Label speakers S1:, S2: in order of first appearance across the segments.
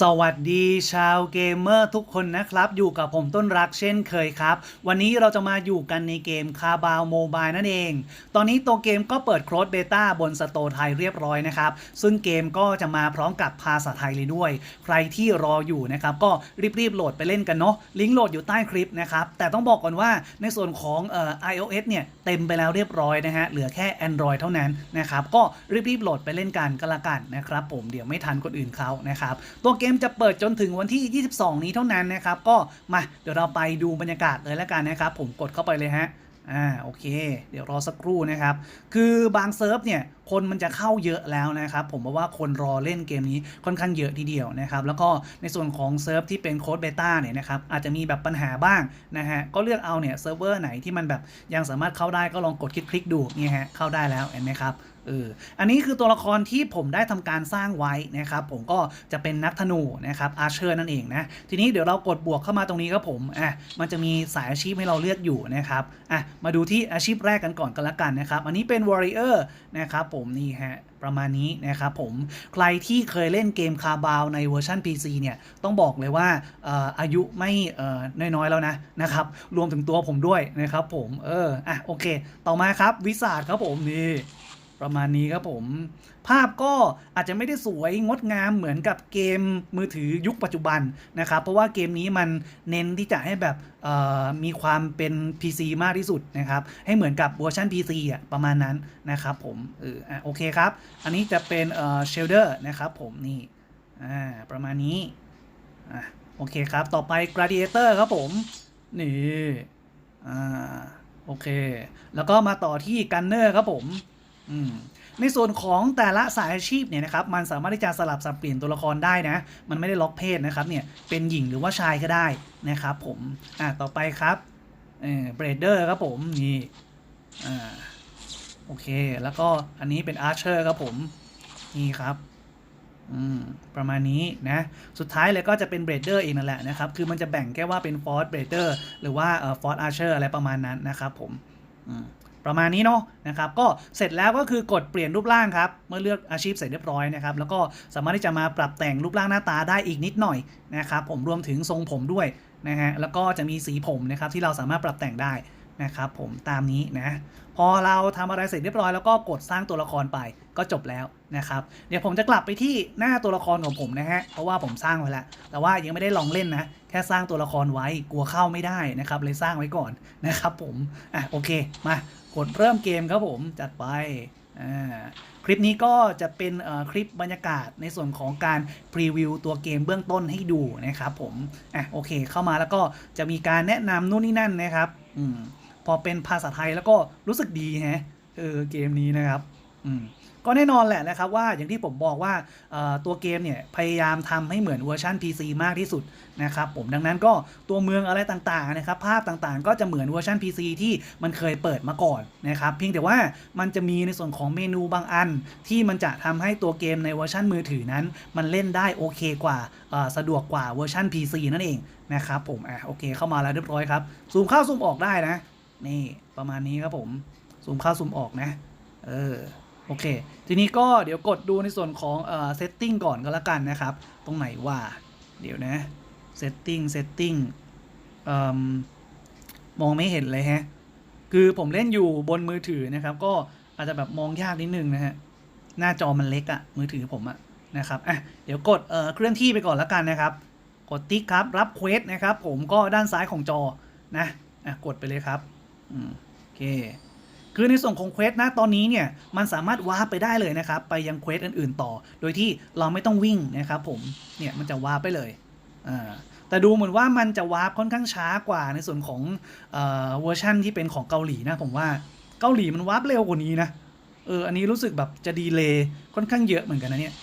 S1: สวัสดีชาวเกมเมอร์ทุกคนนะครับ อยู่กับผมต้นรักเช่นเคยครับ วันนี้เราจะมาอยู่กันในเกมคาบาวโมบายนั่นเอง ตอนนี้ตัวเกมก็เปิดโค้ดเบต้าบนสโตร์ไทยเรียบร้อยนะครับ ซึ่งเกมก็จะมาพร้อมกับภาษาไทยเลยด้วย ใครที่รออยู่นะครับ ก็รีบๆโหลดไปเล่นกันเนาะลิงก์โหลดอยู่ใต้คลิปนะครับ แต่ต้องบอกก่อนว่าในส่วนของเอ่อ iOS เนี่ยเต็มไปแล้วเรียบร้อยนะฮะเหลือแค่ Android เท่านั้นนะครับก็รีบๆโหลดไปเล่นกันก็แล้วกันนะครับผมเดี๋ยวไม่ทันคนอื่นเขานะครับตัวเกมจะเปิดจนถึงวันที่ 22 นี้เท่านั้นนะครับ ก็มาเดี๋ยวเราไปดูบรรยากาศเลยแล้วกันนะครับ ผมกดเข้าไปเลยฮะอ่าโอเค เดี๋ยวรอสักครู่นะครับ คือบางเซิร์ฟเนี่ยคนมันจะเข้าเยอะแล้วนะครับ ผมบอกว่าคนรอเล่นเกมนี้ค่อนข้างเยอะทีเดียวนะครับ แล้วก็ในส่วนของเซิร์ฟที่เป็นโค้ดเบต้าเนี่ยนะครับอาจจะมีแบบปัญหาบ้างนะฮะก็เลือกเอาเนี่ยเซิร์ฟเวอร์ไหนที่มันแบบยังสามารถเข้าได้ก็ลองกดคลิกๆดูนี่ฮะเข้าได้แล้วเห็นไหมครับ เอออันนี้คือตัวละครที่ผมได้ทำการสร้างไว้นะครับ ผมก็จะเป็นนักธนูนะครับอาเชอร์นั่นเองนะ ทีนี้เดี๋ยวเรากดบวกเข้ามาตรงนี้ครับผมอะมันจะมีสายอาชีพให้เราเลือกอยู่นะครับอะมาดูที่อาชีพแรกกันก่อนกันละกันนะครับ อันนี้เป็น Warrior นะครับผมนี่ฮะประมาณนี้นะครับผมใครที่เคยเล่นเกมคาบาวในเวอร์ชัน PC เนี่ยต้องบอกเลยว่าอออายุไม่เอ่อน้อยๆแล้วนะนะครับรวมถึงตัวผมด้วยนะครับผมเอออะโอเค ต่อมาครับวิสาดครับผมนี่ ประมาณนี้ครับผม ภาพก็อาจจะไม่ได้สวยงดงามเหมือนกับเกมมือถือยุคปัจจุบันนะครับ เพราะว่าเกมนี้มันเน้นที่จะให้แบบมีความเป็น PC มากที่สุดนะครับ ให้เหมือนกับเวอร์ชัน PC อะประมาณนั้นนะครับผมเอออะโอเคครับ อันนี้จะเป็นเอ่อเชลเดอร์นะครับผมนี่อ่าประมาณนี้อะโอเคครับ ต่อไป Gladiator ครับผม นี่อ่าโอเค แล้วก็มาต่อที่ Gunner ครับผม ในส่วนของแต่ละสายอาชีพเนี่ยนะครับมันสามารถที่จะสลับสับเปลี่ยนตัวละครได้นะ มันไม่ได้ล็อกเพศนะครับเนี่ยเป็นหญิงหรือว่าชายก็ได้นะครับผมอ่าต่อไปครับเออเบรเดอร์ครับผมนี่อ่าโอเคแล้วก็อันนี้เป็นอาร์เชอร์ครับผมนี่ครับอืมประมาณนี้นะสุดท้ายเลยก็จะเป็นเบรเดอร์เองนั่นแหละนะครับคือมันจะแบ่งแค่ว่าเป็นฟอร์ b เบรเดอร์หรือว่าเอ่อฟอร์สอาร์เชอร์อะไรประมาณนั้นนะครับผมอืม ประมาณนี้เนาะนะครับก็เสร็จแล้วก็คือกดเปลี่ยนรูปร่างครับเมื่อเลือกอาชีพเสร็จเรียบร้อยนะครับแล้วก็สามารถที่จะมาปรับแต่งรูปร่างหน้าตาได้อีกนิดหน่อยนะครับผมรวมถึงทรงผมด้วยนะฮะแล้วก็จะมีสีผมนะครับที่เราสามารถปรับแต่งได้นะครับผมตามนี้นะพอเราทำอะไรเสร็จเรียบร้อยแล้วก็กดสร้างตัวละครไปก็จบแล้วนะครับเดี๋ยวผมจะกลับไปที่หน้าตัวละครของผมนะฮะเพราะว่าผมสร้างไว้แล้วแต่ว่ายังไม่ได้ลองเล่นนะ ค่สร้างตัวละครไว้กลัวเข้าไม่ได้นะครับ เลยสร้างไว้ก่อนนะครับผมอะโอเคมากดเริ่มเกมครับผมจัดไปอ่าคลิปนี้ก็จะเป็นคลิปบรรยากาศในส่วนของการพรีวิวตัวเกมเบื้องต้นให้ดูนะครับผมอะโอเค เข้ามาแล้วก็จะมีการแนะนำนู่นนี่นั่นนะครับอืมพอเป็นภาษาไทยแล้วก็รู้สึกดีแฮะเออเกมนี้นะครับอืม ก็แน่นอนแหละนะครับว่าอย่างที่ผมบอกว่าตัวเกมเนี่ยพยายามทำให้เหมือนเวอร์ชัน PC มากที่สุดนะครับผมดังนั้นก็ตัวเมืองอะไรต่างๆนะครับภาพต่างๆ ก็จะเหมือนเวอร์ชัน PC ที่มันเคยเปิดมาก่อนนะครับเพียงแต่ว่ามันจะมีในส่วนของเมนูบางอัน ที่มันจะทำให้ตัวเกมในเวอร์ชันมือถือนั้น มันเล่นได้โอเคกว่าสะดวกกว่าเวอร์ชัน PC นั่นเองนะครับผมอะโอเคเข้ามาแล้วเรียบร้อยครับซูมเข้าซูมออกได้นะนี่ประมาณนี้ครับผมซูมเข้าซูมออกนะเออ โอเค ทีนี้ก็เดี๋ยวกดดูในส่วนของเอ่อ setting ก่อนก็แล้วกันนะครับ ตรงไหนว่า เดี๋ยวนะ setting setting เอ่มมองไม่เห็นเลยฮะ คือผมเล่นอยู่บนมือถือนะครับ ก็อาจจะแบบมองยากนิดนึงนะฮะ หน้าจอมันเล็กอะมือถือผมอะนะครับ อะ เดี๋ยวกดเอ่อเคลื่อนที่ไปก่อนแล้วกันนะครับ กดติ๊กครับ รับเควสนะครับ ผมก็ด้านซ้ายของจอนะ อะ กดไปเลยครับ อืม โอเค คือในส่วนของเควสนะตอนนี้เนี่ยมันสามารถวาร์ปไปได้เลยนะครับ ไปยังเควสอื่นๆต่อ โดยที่เราไม่ต้องวิ่งนะครับผมเนี่ยมันจะวาร์ปไปเลยอ่าแต่ดูเหมือนว่ามันจะวาร์ปค่อนข้างช้ากว่าในส่วนของเอ่อเวอร์ชั่นที่เป็นของเกาหลีนะผมว่าเกาหลีมันวาร์ปเร็วกว่านี้นะเอออันนี้รู้สึกแบบจะดีเลย์ค่อนข้างเยอะเหมือนกันนะเนี่ย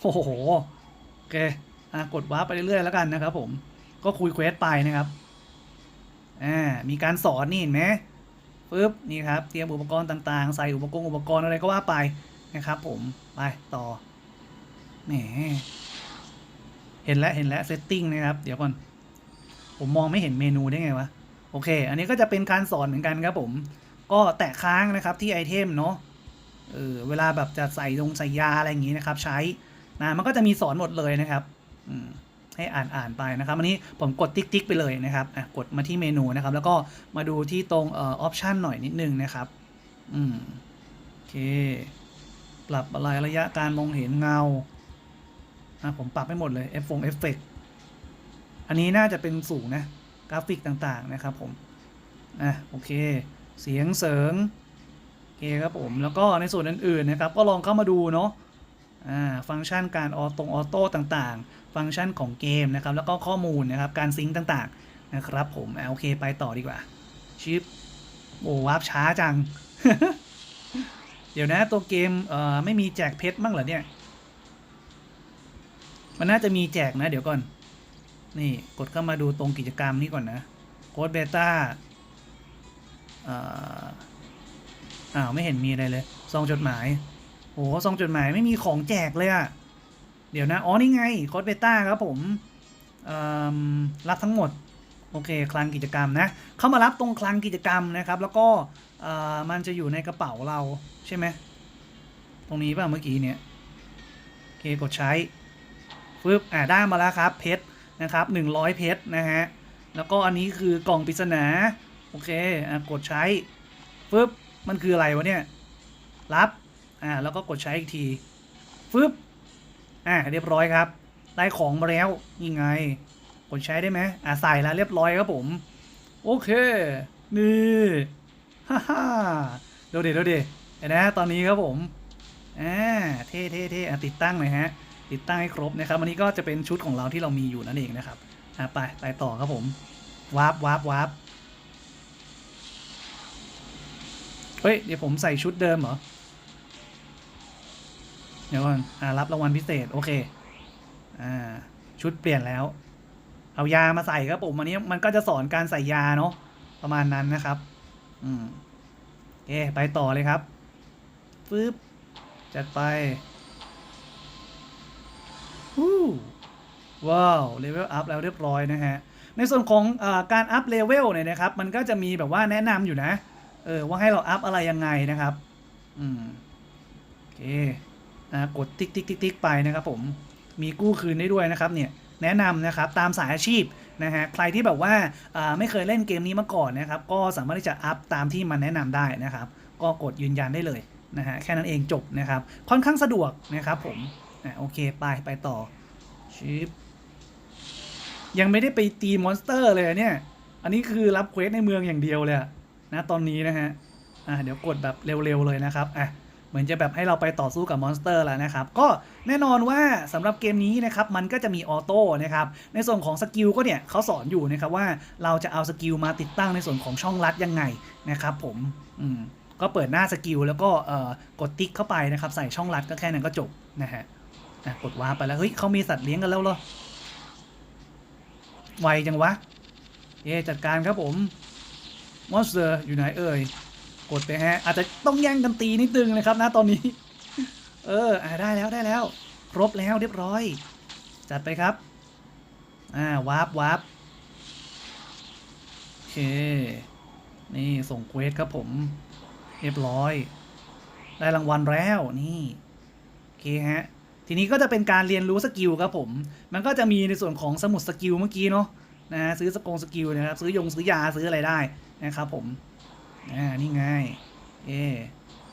S1: โอ้โหโอเคอะกดวาร์ปไปเรื่อยๆแล้วกันนะครับผมก็คุยเควสไปนะครับอ่ามีการสอนนี่เห็นไหม ปึ๊บนี่ครับเตรียมอุปกรณ์ต่างๆ ใส่อุปกรณ์อุปกรณ์อะไรก็ว่าไปนะครับ ผมไปต่อแหมเห็นแล้วเห็นแล้วเซตติ้งนะครับ เดี๋ยวก่อน ผมมองไม่เห็นเมนูได้ไงวะโอเค อันนี้ก็จะเป็นการสอนเหมือนกันครับผม ก็แตะค้างนะครับที่ไอเทมเนาะเออเวลาแบบจะใส่ลงใส่ยาอะไรอย่างงี้นะครับ ใช้นะมันก็จะมีสอนหมดเลยนะครับ อืม ให้อ่านอ่านไปนะครับอันนี้ผมกดติ๊กติ๊กไปเลยนะครับอะกดมาที่เมนูนะครับ แล้วก็มาดูที่ตรงเออออปชันหน่อยนิดนึงนะครับอืมโอเค ปรับอะไรระยะการมองเห็นเงาอะผมปรับให้หมดเลยเอฟฟงเอฟเฟกอันนี้น่าจะเป็นสูงนะกราฟิกต่างๆนะครับผมอะโอเค เสียงเสริงโอเคครับผมแล้วก็ในส่วนอื่นๆนะครับ ก็ลองเข้ามาดูเนาะ ฟังก์ชันการออตรงออโต้ต่างๆ ฟังก์ชันของเกมนะครับ แล้วก็ข้อมูลนะครับ การซิงค์ต่างๆ นะครับผมอโอเคไปต่อดีกว่า ชิปโอ้วาร์ปช้าจัง เดี๋ยวนะตัวเกมเอ่อไม่มีแจกเพชรบ้างเหรอเนี่ย มันน่าจะมีแจกนะ เดี๋ยวก่อน นี่กดเข้ามาดูตรงกิจกรรมนี้ก่อนนะ โค้ดเบต้าอ่าอ้าวไม่เห็นมีอะไรเลยซองจดหมาย โอ้ซองจดหมายไม่มีของแจกเลยอะเดี๋ยวนะ อ๋อ นี่ไงโค้ดเบต้าครับผมรับทั้งหมด โอเค คลังกิจกรรมนะ เข้ามารับตรงคลังกิจกรรมนะครับ แล้วก็มันจะอยู่ในกระเป๋าเราใช่ไหม ตรงนี้ป่ะเมื่อกี้เนี่ยโอเคกดใช้ฟึบอ่าได้มาแล้วครับ เพชรนะครับ100 เพชรนะฮะ แล้วก็อันนี้คือกล่องปริศนา โอเค อะกดใช้ฟึบมันคืออะไรวะเนี่ย รับ อ่าแล้วก็กดใช้อีกทีฟึบอ่าเรียบร้อยครับได้ของมาแล้วนี่ไง กดใช้ได้ไหมอ่าใส่แล้วเรียบร้อยครับผม โอเคนี่ฮ่าฮ่าเดี๋ยวเดี๋ยวเดี๋ยวดีเห็นะตอนนี้ครับผมอ่าเท่เท่เท่อะติดตั้งหน่อยฮะ ติดตั้งให้ครบนะครับอันนี้ก็จะเป็นชุดของเราที่เรามีอยู่นั่นเองนะครับอะไปไปต่อครับผมวาร์ปวาร์ปวาร์ปเฮ้ยเดี๋ยวผมใส่ชุดเดิมเหรอ เดี๋ยวก่อนอ่ารับรางวัลพิเศษ โอเค อ่า ชุดเปลี่ยนแล้ว เอายามาใส่ครับผมอันนี้มันก็จะสอนการใส่ยาเนาะประมาณนั้นนะครับ อืมโอเคไปต่อเลยครับฟึบจัดไปฮู้ว้าวเลเวลอัพแล้วเรียบร้อยนะฮะ ในส่วนของอาการอัพเลเวลเนี่ยนะครับ มันก็จะมีแบบว่าแนะนำอยู่นะ เออว่าให้เราอัพอะไรยังไงนะครับ อืม โอเค อ่ากดติ๊กติ๊กติ๊กติ๊กไปนะครับผมมีกู้คืนได้ด้วยนะครับเนี่ยแนะนำนะครับตามสายอาชีพนะฮะใครที่แบบว่าไม่เคยเล่นเกมนี้มาก่อนนะครับก็สามารถที่จะอัพตามที่มันแนะนำได้นะครับ ก็กดยืนยันได้เลยนะฮะแค่นั้นเองจบนะครับค่อนข้างสะดวกนะครับผมอะโอเคไปไปต่อชิปยังไม่ได้ไปตีมอนสเตอร์เลยเนี่ย อันนี้คือรับเควสในเมืองอย่างเดียวเลยนะตอนนี้นะฮะอะเดี๋ยวกดแบบเร็วๆเลยนะครับอะ เหมือนจะแบบให้เราไปต่อสู้กับมอนสเตอร์แล้วนะครับ ก็แน่นอนว่าสำหรับเกมนี้นะครับมันก็จะมีออโต้นะครับในส่วนของสกิลก็เนี่ยเขาสอนอยู่นะครับว่าเราจะเอาสกิลมาติดตั้งในส่วนของช่องลัดยังไงนะครับผมอืมก็เปิดหน้าสกิลแล้วก็เอ่อกดติ๊กเข้าไปนะครับใส่ช่องลัดก็แค่นั้นก็จบนะฮะอะกดว้าไปแล้วเฮ้ยเขามีสัตว์เลี้ยงกันแล้วเหรอไวจังวะเย่จัดการครับผมมอนสเตอร์อยู่ไหนเอ่ย กดไปฮะ อาจจะต้องแย่งกันตีนิดนึงนะครับนะตอนนี้ เอออได้แล้วได้แล้ว ครบแล้วเรียบร้อย จัดไปครับ อ่าวาร์ปวาร์ปโอเค นี่ส่งเควสครับผม เรียบร้อย ได้รางวัลแล้วนี่โอเคฮะทีนี้ก็จะเป็นการเรียนรู้สกิลครับผม มันก็จะมีในส่วนของสมุดสกิลเมื่อกี้เนาะนะฮะซื้อสกงสกิลนะครับ ซื้อยงซื้อยาซื้ออะไรได้นะครับผม อ่า นี่ไง เอ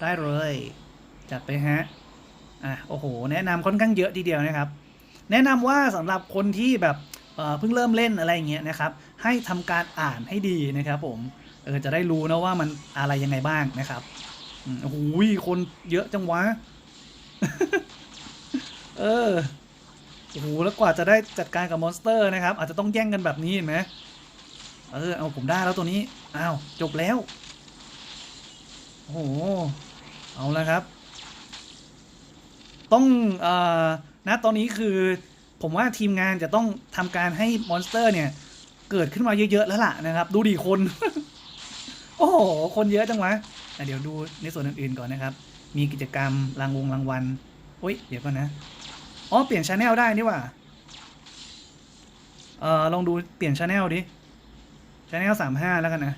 S1: ได้เลย จัดไปฮะ อะ โอ้โห แนะนำค่อนข้างเยอะทีเดียวนะครับ แนะนำว่าสำหรับคนที่แบบเอ่อเพิ่งเริ่มเล่นอะไรอย่างเงี้ยนะครับ ให้ทำการอ่านให้ดีนะครับ ผม เออ จะได้รู้นะว่ามันอะไรยังไงบ้างนะครับโอ้โหคนเยอะจังวะ เออ โอ้โห แล้วกว่าจะได้จัดการกับมอนสเตอร์นะครับ อาจจะต้องแย่งกันแบบนี้เห็นไหมเออ เอาผมได้แล้วตัวนี้ อ้าว จบแล้ว โอ้โห เอาแล้วครับ ต้องเอ่อนะตอนนี้คือผมว่าทีมงานจะต้องทำการให้มอนสเตอร์เนี่ย เกิดขึ้นมาเยอะๆแล้วล่ะนะครับ ดูดิคน โอ้โห คนเยอะจังวะเดี๋ยวดูในส่วนอื่นๆก่อนนะครับ มีกิจกรรมรางวงรางวัลโอ้ย เดี๋ยวก่อนนะ อ๋อ เปลี่ยนชาแนลได้นี่ว่าเอ่อลองดูเปลี่ยนชาแนลดิชาแนลสามห้าแล้วกันนะ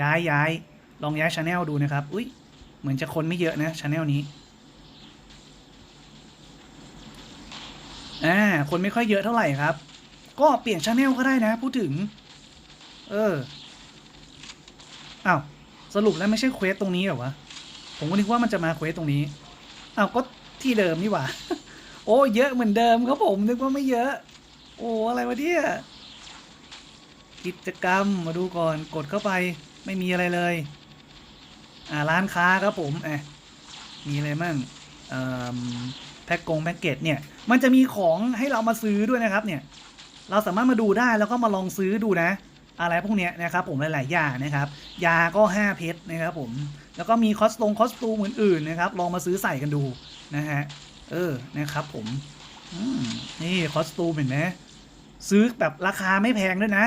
S1: ย้ายย้าย ลองย้ายชาแนลดูนะครับ อุ้ยเหมือนจะคนไม่เยอะนะชาแนลนี้อ่าคนไม่ค่อยเยอะเท่าไหร่ครับ ก็เปลี่ยนชาแนลก็ได้นะ พูดถึง เอออ้าวสรุปแล้วไม่ใช่เควสตรงนี้เหรอวะ ผมก็นึกว่ามันจะมาเควสตรงนี้อ้าวก็ที่เดิมนี่หว่า โอ้เยอะเหมือนเดิมครับผมนึกว่าไม่เยอะ โอ้อะไรวะเนี่ยกิจกรรมมาดูก่อนกดเข้าไปไม่มีอะไรเลย อ่าร้านค้าครับผมเอะมีอะไรมั่งแพ็กกงแพ็กเกจเนี่ย มันจะมีของให้เรามาซื้อด้วยนะครับเนี่ย เราสามารถมาดูได้แล้วก็มาลองซื้อดูนะ อะไรพวกเนี้ยนะครับผมหลาย ๆ อย่างนะครับ ยาก็ 5 เพชรนะครับผม แล้วก็มีคอสตงคอสตูมอื่น ๆ นะครับ ลองมาซื้อใส่กันดูนะฮะ เออ นะครับผมอืมนี่คอสตูมเห็นไหมซื้อแบบราคาไม่แพงด้วยนะ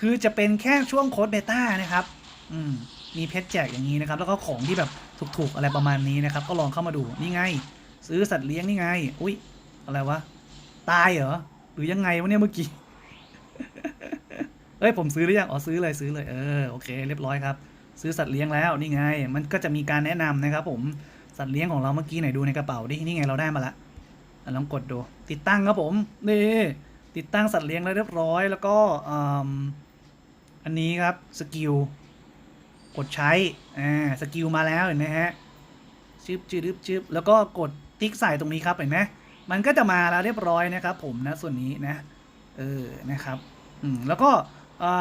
S1: คือจะเป็นแค่ช่วงโค้ดเบต้านะครับ อืม มีเพชรแจกอย่างนี้นะครับ แล้วก็ของที่แบบถูกๆอะไรประมาณนี้นะครับ ก็ลองเข้ามาดูนี่ไง ซื้อสัตว์เลี้ยงนี่ไง อุ้ยอะไรวะตายเหรอหรือยังไงวะเนี่ยเมื่อกี้เอ้ยผมซื้อหรือยังอ๋อซื้อเลยซื้อเลยเออโอเคเรียบร้อยครับ ซื้อสัตว์เลี้ยงแล้วนี่ไง มันก็จะมีการแนะนำนะครับ ผมสัตว์เลี้ยงของเราเมื่อกี้ไหนดูในกระเป๋าดินี่ไงเราได้มาละอะลองกดดู ติดตั้งครับผมนี่ติดตั้งสัตว์เลี้ยงแล้วเรียบร้อย แล้วก็ออันนี้ครับสกิล กดใช้อ่าสกิลมาแล้วเห็นไหมฮะชึบชึบชึบแล้วก็กดติ๊กใส่ตรงนี้ครับเห็นไหมมันก็จะมาแล้วเรียบร้อยนะครับ ผมนะส่วนนี้นะเออนะครับอืมแล้วก็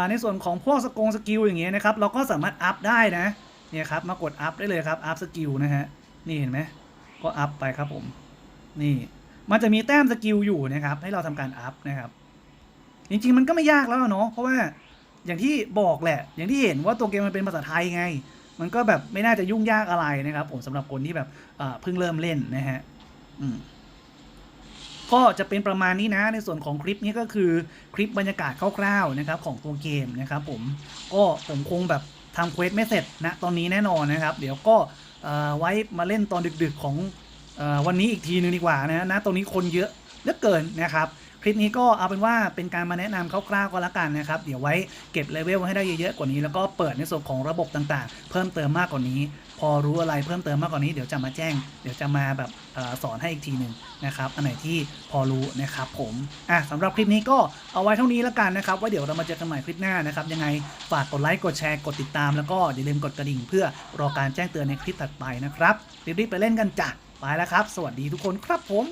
S1: ในส่วนของพวกสกงสกิลอย่างเงี้ยนะครับ เราก็สามารถอัพได้นะเนี่ยครับมากดอัพได้เลยครับอัพสกิลนะฮะนี่เห็นไหมก็อัพไปครับผม นี่ มันจะมีแต้มสกิลอยู่นะครับ ให้เราทำการอัพนะครับ จริงๆมันก็ไม่ยากแล้วเนาะเพราะว่า อย่างที่บอกแหละ อย่างที่เห็นว่าตัวเกมมันเป็นภาษาไทยไง มันก็แบบไม่น่าจะยุ่งยากอะไรนะครับ ผมสำหรับคนที่แบบเพิ่งเริ่มเล่นนะฮะอืมก็จะเป็นประมาณนี้นะในส่วนของคลิปนี้ก็คือคลิปบรรยากาศคร่าวๆนะครับของตัวเกมนะครับผมก็ผมคงแบบทำเควสไม่เสร็จนะตอนนี้แน่นอนนะครับ เดี๋ยวก็ไว้มาเล่นตอนดึกๆของอวันนี้อีกทีนึงดีกว่านะนะตรงนี้คนเยอะเหลือเกินนะครับ คลิปนี้ก็เอาเป็นว่าเป็นการมาแนะนำคร่าวๆก็แล้วกันนะครับ เดี๋ยวไว้เก็บเลเวลให้ได้เยอะๆกว่านี้ แล้วก็เปิดในส่วนของระบบต่างๆ เพิ่มเติมมากกว่านี้ พอรู้อะไรเพิ่มเติมมากกว่านี้เดี๋ยวจะมาแจ้ง เดี๋ยวจะมาแบบอสอนให้อีกทีหนึ่งนะครับ อันไหนที่พอรู้นะครับผมอะสำหรับคลิปนี้ก็เอาไว้เท่านี้แล้วกันนะครับ ว่าเดี๋ยวเรามาเจอกันใหม่คลิปหน้านะครับ ยังไงฝากกดไลค์กดแชร์กดติดตาม แล้วก็อย่าลืมกดกระดิ่ง เพื่อรอการแจ้งเตือนในคลิปถัดไปนะครับรีบๆไปเล่นกันจ้ะไปแล้วครับ สวัสดีทุกคนครับผม